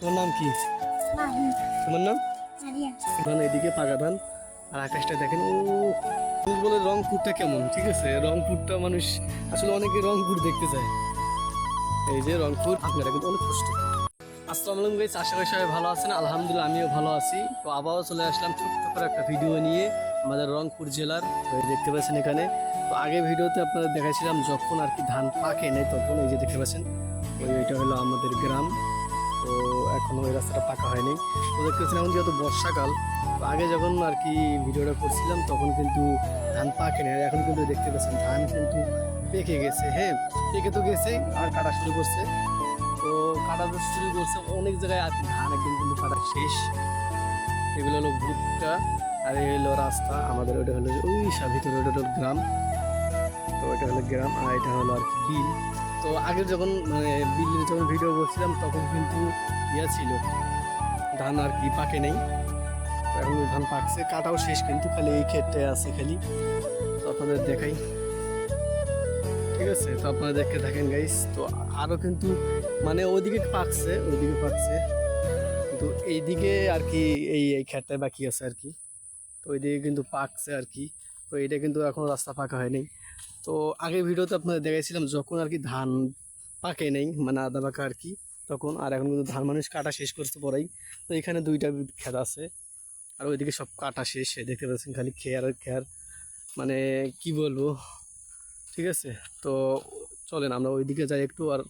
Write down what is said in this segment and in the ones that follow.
তোমার নাম কি? তোমার নাম? ধান এদিকে পাকা ধান আর আকাশটা দেখেন ও মানুষ বলে রংপুরটা কেমন ঠিক আছে? রংপুরটা মানুষ আসলে অনেকে রংপুর দেখতে চায়। এই যে রংপুর আপনারা কিন্তু অনেক কষ্ট। আসসালামু আলাইকুম গাইস আশা করি সবাই ভালো আছেন। আলহামদুলিল্লাহ আমিও ভালো আছি। তো আবারও চলে আসলাম ছোট্ট করে একটা ভিডিও নিয়ে আমাদের রংপুর জেলার ওই দেখতে পাচ্ছেন এখানে। তো আগে ভিডিওতে আপনাদের দেখাইছিলাম যখন আর কি ধান পাকে নেই তখন এই যে দেখতে পাচ্ছেন ওই ওইটা হলো আমাদের গ্রাম। তো এখনও ওই রাস্তাটা পাকা হয়নি। তো এখন যেহেতু বর্ষাকাল আগে যখন আর কি ভিডিওটা করছিলাম, তখন কিন্তু ধান পাকে আর এখন কিন্তু দেখতে পাচ্ছেন, ধান কিন্তু পেকে গেছে হ্যাঁ? পেকে তো গেছে, আর কাটা শুরু করছে। তো কাটা শুরু করছে, অনেক জায়গায় আর ধান একদিন কিন্তু কাটা শেষ। এগুলো হলো ভুট্টা, আর এই হলো রাস্তা। আমাদের ওটা হলো ওই ভিতরে ওটা হলো গ্রাম। তো এটা হলো গ্রাম, আর এটা হলো আর কি তো আগে যখন মানে বিলের যখন ভিডিও করছিলাম তখন কিন্তু ইয়া ছিল। ধান আর কি পাকে নেই। এখন ধান পাকছে, কাটাও শেষ কিন্তু খালি এই ক্ষেতটাই আছে খালি। তো আপনাদের দেখাই। ঠিক আছে, তো আপনারা দেখে থাকেন গাইস তো আরও কিন্তু মানে ওইদিকে পাকছে ওইদিকে পাকছে। কিন্তু এইদিকে আর কি, এই এই ক্ষেতটায় বাকি আছে আর কি। তো ওইদিকে কিন্তু পাকছে আর কি। তো এটা কিন্তু এখন রাস্তা পাকা হয়নি। তো আগের ভিডিওতে আপনাদের দেখাইছিলাম যখন আর কি ধান পাকে নেই মানে আদা পাকা আর কি, তখন, আর এখন কিন্তু ধান মানুষ কাটা শেষ করতে পরেই তো এখানে দুইটা ক্ষেত আছে, আর ওইদিকে সব কাটা শেষ দেখতে পাচ্ছেন খালি খেয়ার আর খেয়ার মানে কি বলব, ঠিক আছে? তো চলেন আমরা ওইদিকে যাই একটু, আর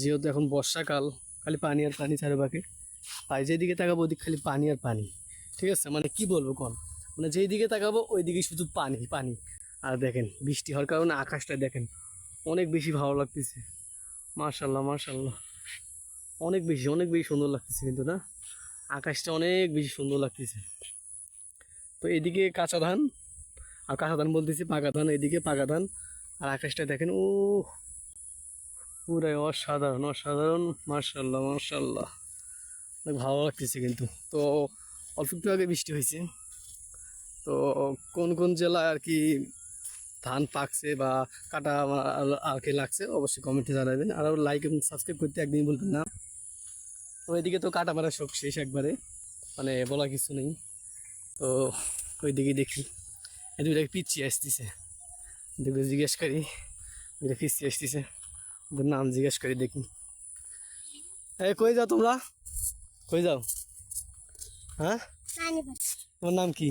যেহেতু এখন বর্ষাকাল, খালি পানি আর পানি চারিপাকে তাই যেদিকে তাকাবো ওদিকে খালি পানি আর পানি, ঠিক আছে? মানে কি বলব কোন? মানে যেই দিকে তাকাবো, ওই দিকে শুধু পানি পানি। আর দেখেন, বৃষ্টি হওয়ার কারণে আকাশটা দেখেন, অনেক বেশি ভালো লাগতেছে। মার্শাল্লাহ মার্শাল্লাহ অনেক বেশি অনেক বেশি সুন্দর লাগতেছে কিন্তু, না? আকাশটা অনেক বেশি সুন্দর লাগতেছে। তো এদিকে কাঁচা ধান, আর কাঁচা ধান বলতেছি পাকা ধান, এদিকে পাকা ধান। আর আকাশটা দেখেন, ও, পুরাই অসাধারণ অসাধারণ। মার্শাল্লাহ মার্শাল্লাহ অনেক ভালো লাগতেছে কিন্তু। তো অল্প একটু আগে বৃষ্টি হয়েছে। তো কোন কোন জেলায় আর কি ধান পাকছে বা কাটা আর কি লাগছে অবশ্যই কমেন্টে জানাবেন। আর লাইক এবং সাবস্ক্রাইব করতে একদিন বলবেন না। তো এদিকে তো কাটা মারা সব শেষ একবারে। মানে বলা কিছু নেই। তো ওইদিকে দেখি। দুইটা পিচ্ছি আসতেছে। দেখবে জিজ্ঞেস করি। দুইটা পিচ্ছি আসতেছে। ওদের নাম জিজ্ঞেস করি দেখি। এই কই যাও তোমরা? কই যাও? হ্যাঁ? তোমার নাম কি?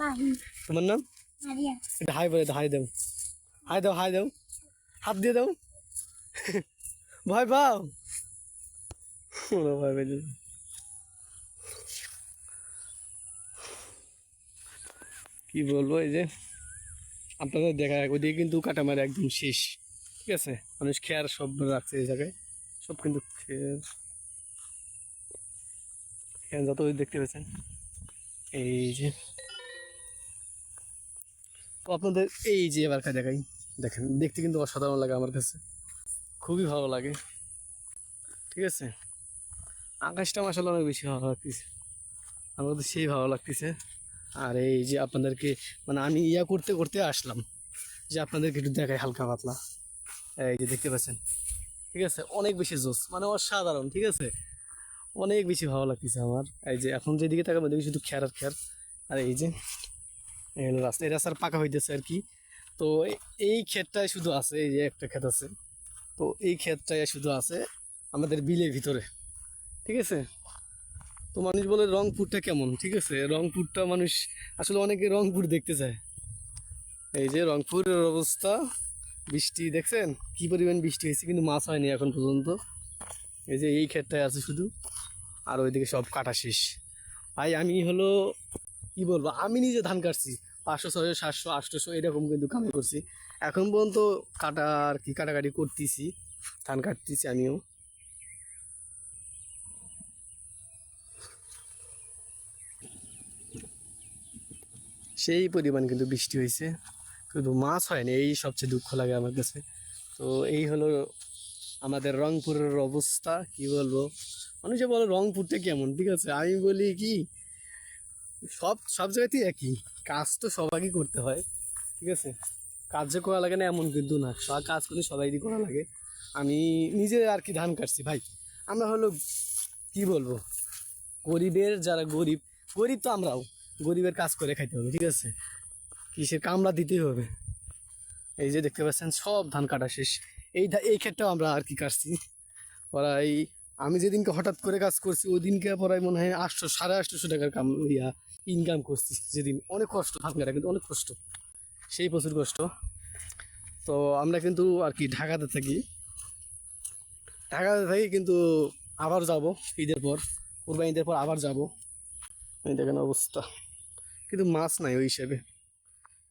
মাহি। তোমার নাম? মারিয়া। হাই বলে হাই দাও। হাই দাও হাই দাও। হাত দিয়ে দাও। ভয় পাও? ভয় পেয়ে কি বলব এই যে আপনাদের দেখা ওইদিকে কিন্তু কাটামারা একদম শেষ। ঠিক আছে? মানুষ খেয়ার সব রাখছে এই জায়গায়। সব কিন্তু খেয়ার খেয়ার যত দেখতে পেয়েছেন এই যে আপনাদের এই যে এবারকার দেখাই। দেখেন, দেখতে কিন্তু অসাধারণ লাগে আমার কাছে। খুবই ভালো লাগে। ঠিক আছে? আকাশটা মাসাল অনেক বেশি ভালো লাগতেছে। আমার তো সেই ভালো লাগতেছে। আর এই যে আপনাদেরকে মানে আমি ইয়া করতে করতে আসলাম। যে আপনাদেরকে একটু দেখাই হালকা পাতলা। এই যে দেখতে পাচ্ছেন। ঠিক আছে? অনেক বেশি জোস মানে অসাধারণ, ঠিক আছে? অনেক বেশি ভালো লাগতেছে আমার। এই যে এখন যেদিকে তাকাবো, দেখি শুধু খেয়ার আর খেয়ার আর এই যে রাস্তা এই রাস্তার পাকা হইতেছে আর কি। তো এই ক্ষেতটাই শুধু আছে, এই যে একটা ক্ষেত আছে। তো এই ক্ষেতটাই শুধু আছে আমাদের বিলের ভিতরে, ঠিক আছে? তো মানুষ বলে রংপুরটা কেমন, ঠিক আছে? রংপুরটা মানুষ, আসলে অনেকে রংপুর দেখতে চায়। এই যে রংপুরের অবস্থা, বৃষ্টি দেখছেন? কি পরিমাণ বৃষ্টি হয়েছে, কিন্তু মাছ হয়নি এখন পর্যন্ত। এই যে এই ক্ষেতটাই আছে শুধু, আর ওইদিকে সব কাটা শেষ। ভাই, আমি হলো, কি বলব, আমি নিজে ধান কাটছি। পাঁচশো, ছয়শো, সাতশো, আটশোশো এরকম কিন্তু কামাই করছি। এখন পর্যন্ত কাটা আর কি কাটাকাটি করতেছি, ধান কাটতেছি আমিও। সেই পরিমাণ কিন্তু বৃষ্টি হয়েছে। শুধু মাছ হয়নি, এই সবচেয়ে দুঃখ লাগে আমার কাছে। তো এই হলো আমাদের রংপুরের অবস্থা, কি বলব? মানুষে বলে রংপুরটা কেমন, ঠিক আছে? আমি বলি কি সব সব জায়গাতেই একই। কাজ তো সবাইকে করতে হয়, ঠিক আছে? কাজ যে করা লাগে না, এমন কিন্তু না। সব কাজ কিন্তু সবাইই করা লাগে। আমি নিজে আর কি ধান কাটছি, ভাই। আমরা হলো, কি বলব? গরিবের যারা গরিব গরিব তো আমরাও। গরিবের কাজ করে খাইতে হবে, ঠিক আছে? কিসের কামড়া দিতেই হবে। এই যে দেখতে পাচ্ছেন, সব ধান কাটা শেষ। এই এই ক্ষেত্রেও আমরা আর কি কাটছি। ওরা এই আমি যেদিনকে হঠাৎ করে কাজ করছি ওই দিনকে পরাই মনে হয় আটশো, সাড়ে আটশোশো টাকার কাম ইয়া ইনকাম করছি যেদিন অনেক কষ্ট ধান কিন্তু অনেক কষ্ট। সেই প্রচুর কষ্ট। তো আমরা কিন্তু আর কি ঢাকাতে থাকি। ঢাকাতে থাকি কিন্তু আবার যাব ঈদের পর কোরবানি ঈদের পর আবার যাব। এই দেখেন অবস্থা। কিন্তু মাছ নাই ওই হিসেবে।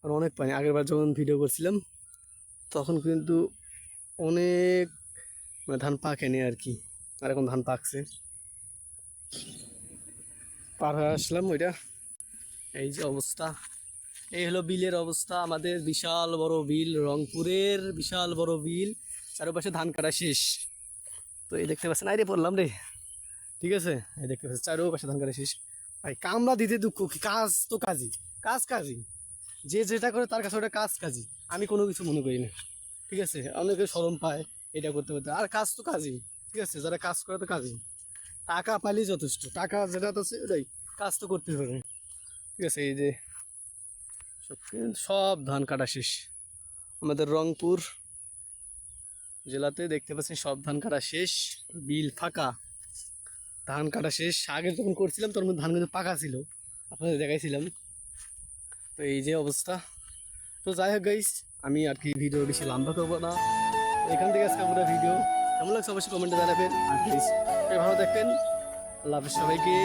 আর অনেক পানি। আগের বার যখন ভিডিও করছিলাম, তখন কিন্তু অনেক মানে ধান পাকেনি আর কি। আর এখন ধান পাকছে। পার হয়ে আসলাম ওইটা। এই যে অবস্থা। এই হলো বিলের অবস্থা। আমাদের বিশাল বড় বিল, রংপুরের বিশাল বড় বিল। চারপাশে ধান কাটা শেষ। তো এই দেখতে পাচ্ছেন আরে পড়লাম রে। ঠিক আছে? এই দেখতে পাচ্ছেন, চারপাশে ধান কাটা শেষ। ভাই কামলা দিতে দুঃখ কি? কাজ তো কাজই। কাজ কাজই। যে যেটা করে তার কাছে ওটা কাজ কাজই। আমি কোনো কিছু মনে করি না। ঠিক আছে? অনেকে সরম পায় এটা করতে করতে। আর কাজ তো কাজই। ঠিক আছে? যারা কাজ করে তো কাজই। টাকা পাইলেই যথেষ্ট। টাকা যেটা আছে ওটাই। কাজ তো করতে হবে। ঠিক আছে, এই যে সব ধান কাটা শেষ। আমাদের রংপুর জেলাতে দেখতে পাচ্ছেন সব ধান কাটা শেষ, বিল ফাঁকা। ধান কাটা শেষ, আগে যখন করছিলাম তখন ধান কিন্তু পাকা ছিল। আপনাদের দেখাইছিলাম। তো এই যে অবস্থা। তো যাই হোক গাইস আমি আর কি ভিডিও বেশি লম্বা করব না। এখান থেকে আজকে আমরা ভিডিও কেমন লাগছে অবশ্যই কমেন্টে জানাবেন। আর প্লিজ ভালো দেখবেন আল্লাহ হাফিজ সবাইকে।